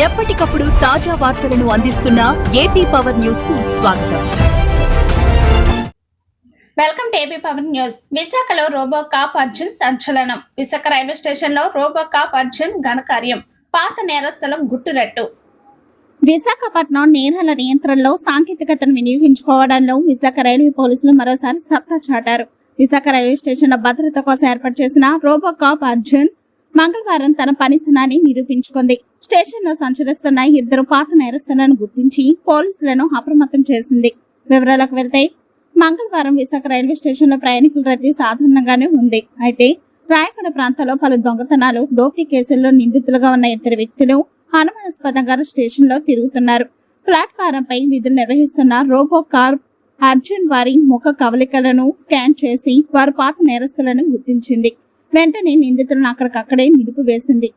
ఎప్పటికప్పుడు తాజా వార్తలను అందిస్తున్న ఏపీ పవర్ న్యూస్కు స్వాగతం. Welcome to AP power news. విశాఖలో రోబో కాప్ అర్జున్ సంచలనం. విశాఖ రైల్వే స్టేషన్లో రోబో కాప్ అర్జున్ ఘనకార్యం. పాత నేరస్తుల గుట్టురట్టు. విశాఖపట్నం నేరాల నియంత్రణలో సాంకేతికతను వినియోగించుకోవడంలో విశాఖ రైల్వే పోలీసులు మరోసారి సత్తా చాటారు. విశాఖ రైల్వే స్టేషన్ భద్రత కోసం ఏర్పాటు చేసిన రోబో కాప్ అర్జున్ మంగళవారం తన పనితనాన్ని నిరూపించుకుంది. స్టేషన్లో సంచరిస్తున్న ఇద్దరు పాత నేరస్తులను గుర్తించి పోలీసులను అప్రమత్తం చేసింది. వివరాలకు వెళ్తే మంగళవారం విశాఖ రైల్వే స్టేషన్లో ప్రయాణికుల రద్దీ సాధారణంగానే ఉంది. అయితే రాయగడ ప్రాంతంలో పలు దొంగతనాలు దోపిడీ కేసుల్లో నిందితులుగా ఉన్న ఇద్దరు వ్యక్తులు అనుమానాస్పదంగా స్టేషన్లో తిరుగుతున్నారు. ప్లాట్ఫారం పై విధులు నిర్వహిస్తున్న రోబో కార్ అర్జున్ వారి ముఖ కవలికలను స్కాన్ చేసి వారు పాత నేరస్తులను గుర్తించింది. వెంటనే నిందితులను అక్కడికక్కడే నిలిపివేసింది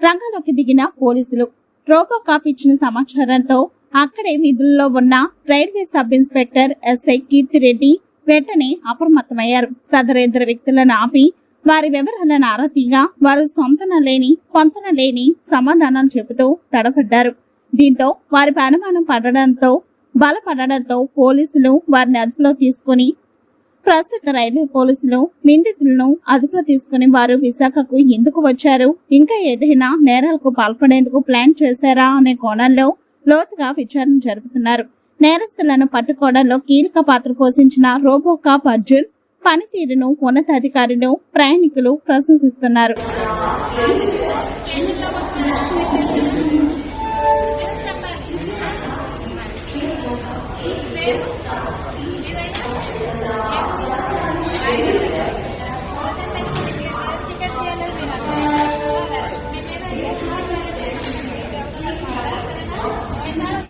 రంగంలోకి దిగిన పోలీసులు రోబో కాప్ ఇచ్చిన సమాచారంతో అక్కడే విధుల్లో ఉన్న railway sub inspector SI Keerthi Reddy వెంటనే అప్రమత్తమయ్యారు. సదరేంద్ర ఇద్దరు వ్యక్తులను ఆపి వారి వివరాలను ఆరా తీగా వారు సొంతన లేని పొంతన లేని సమాధానం చెబుతూ తడబడ్డారు. దీంతో వారి అనుమానం పడడంతో బలపడడంతో పోలీసులు వారిని అదుపులో తీసుకుని ప్రస్తుత రైల్వే పోలీసులు నిందితులను అదుపులో తీసుకుని వారు విశాఖకు ఎందుకు వచ్చారు? ఇంకా ఏదైనా నేరాలకు పాల్పడేందుకు ప్లాన్ చేశారా అనే కోణంలో లోతుగా విచారణ జరుపుతున్నారు. నేరస్తులను పట్టుకోవడంలో కీలక పాత్ర పోషించిన రోబోకాప్ అర్జున్ పనితీరును ఉన్నతాధికారులు ప్రయాణికులు ప్రశంసిస్తున్నారు.